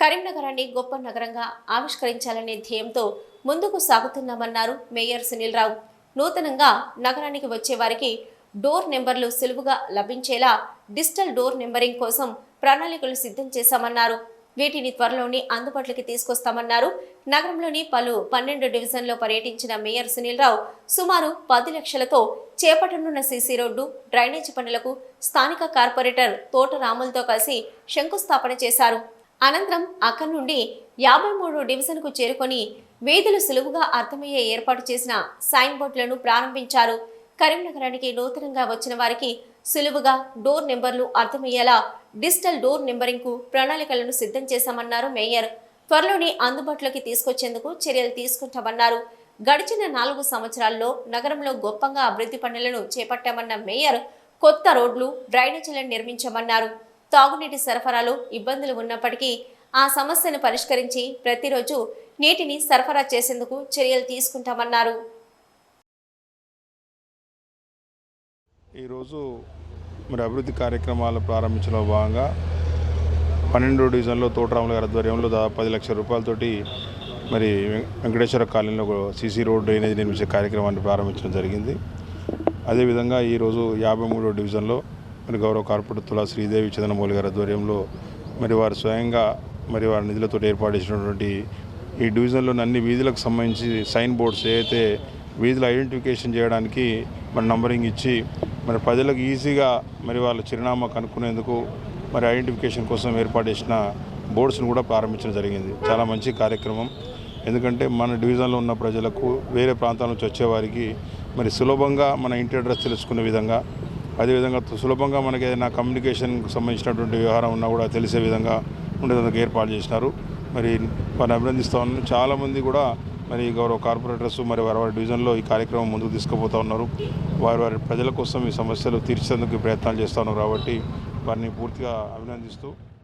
కరీంనగరాన్ని గొప్ప నగరంగా ఆవిష్కరించాలనే ధ్యేయంతో ముందుకు సాగుతున్నామన్నారు మేయర్ సునీల్ రావు నూతనంగా నగరానికి వచ్చే వారికి డోర్ నెంబర్లు సులువుగా లభించేలా డిజిటల్ డోర్ నెంబరింగ్ కోసం ప్రణాళికలు సిద్ధం చేశామన్నారు. వీటిని త్వరలోనే అందుబాటులోకి తీసుకొస్తామన్నారు. నగరంలోని పలు పన్నెండు డివిజన్లో పర్యటించిన మేయర్ సునీల్ రావు సుమారు పది లక్షలతో చేపట్టనున్న సీసీ రోడ్డు డ్రైనేజీ పనులకు స్థానిక కార్పొరేటర్ తోట రాములతో కలిసి శంకుస్థాపన చేశారు. అనంతరం అక్కడి నుండి యాభై మూడు డివిజన్కు చేరుకొని వీధులు సులువుగా అర్థమయ్యే ఏర్పాటు చేసిన సైన్ బోర్డులను ప్రారంభించారు. కరీంనగరానికి నూతనంగా వచ్చిన వారికి సులువుగా డోర్ నెంబర్లు అర్థమయ్యేలా డిజిటల్ డోర్ నెంబరింగ్కు ప్రణాళికలను సిద్ధం చేశామన్నారు మేయర్. త్వరలోనే అందుబాటులోకి తీసుకొచ్చేందుకు చర్యలు తీసుకుంటామన్నారు. గడిచిన నాలుగు సంవత్సరాల్లో నగరంలో గొప్పగా అభివృద్ధి పనులను చేపట్టామన్న మేయర్ కొత్త రోడ్లు డ్రైనేజీలను నిర్మించామన్నారు. తాగునీటి సరఫరాలో ఇబ్బందులు ఉన్నప్పటికీ ఆ సమస్యను పరిష్కరించి ప్రతిరోజు నీటిని సరఫరా చేసేందుకు చర్యలు తీసుకుంటామన్నారు. ఈరోజు మరి అభివృద్ధి కార్యక్రమాలు ప్రారంభించడంలో భాగంగా పన్నెండు డివిజన్లో తోటరాముల గారి ఆధ్వర్యంలో దాదాపు పది లక్షల రూపాయలతోటి మరి వెంకటేశ్వర కాలనీలో సీసీ రోడ్ డ్రైనేజ్ నిర్మించే కార్యక్రమాన్ని ప్రారంభించడం జరిగింది. అదేవిధంగా ఈరోజు యాభై మూడో డివిజన్లో మరి గౌరవ కార్పొరేటర్ తులా శ్రీదేవి చంద్రమౌళి గారి ఆధ్వర్యంలో మరి వారు స్వయంగా మరి వారి నిధులతో ఏర్పాటు చేసినటువంటి ఈ డివిజన్లోని అన్ని వీధులకు సంబంధించి సైన్ బోర్డ్స్ ఏదైతే వీధులు ఐడెంటిఫికేషన్ చేయడానికి మరి నంబరింగ్ ఇచ్చి మరి ప్రజలకు ఈజీగా మరి వాళ్ళ చిరునామా కనుక్కునేందుకు మరి ఐడెంటిఫికేషన్ కోసం ఏర్పాటు చేసిన బోర్డ్స్ను కూడా ప్రారంభించడం జరిగింది. చాలా మంచి కార్యక్రమం. ఎందుకంటే మన డివిజన్లో ఉన్న ప్రజలకు వేరే ప్రాంతాల నుంచి వచ్చేవారికి మరి సులభంగా మన ఇంటి అడ్రస్ తెలుసుకునే విధంగా అదేవిధంగా సులభంగా మనకి ఏదైనా కమ్యూనికేషన్కి సంబంధించినటువంటి వ్యవహారం ఉన్నా కూడా తెలిసే విధంగా ఉండేందుకు ఏర్పాటు చేసినారు. మరి వారిని అభినందిస్తూ ఉన్నాను చాలామంది కూడా మరి గౌరవ కార్పొరేటర్స్ మరి వారి వారి డివిజన్లో ఈ కార్యక్రమం ముందుకు తీసుకుపోతా ఉన్నారు. వారి వారి ప్రజల కోసం ఈ సమస్యలు తీర్చేందుకు ప్రయత్నాలు చేస్తున్నారు కాబట్టి వారిని పూర్తిగా అభినందిస్తూ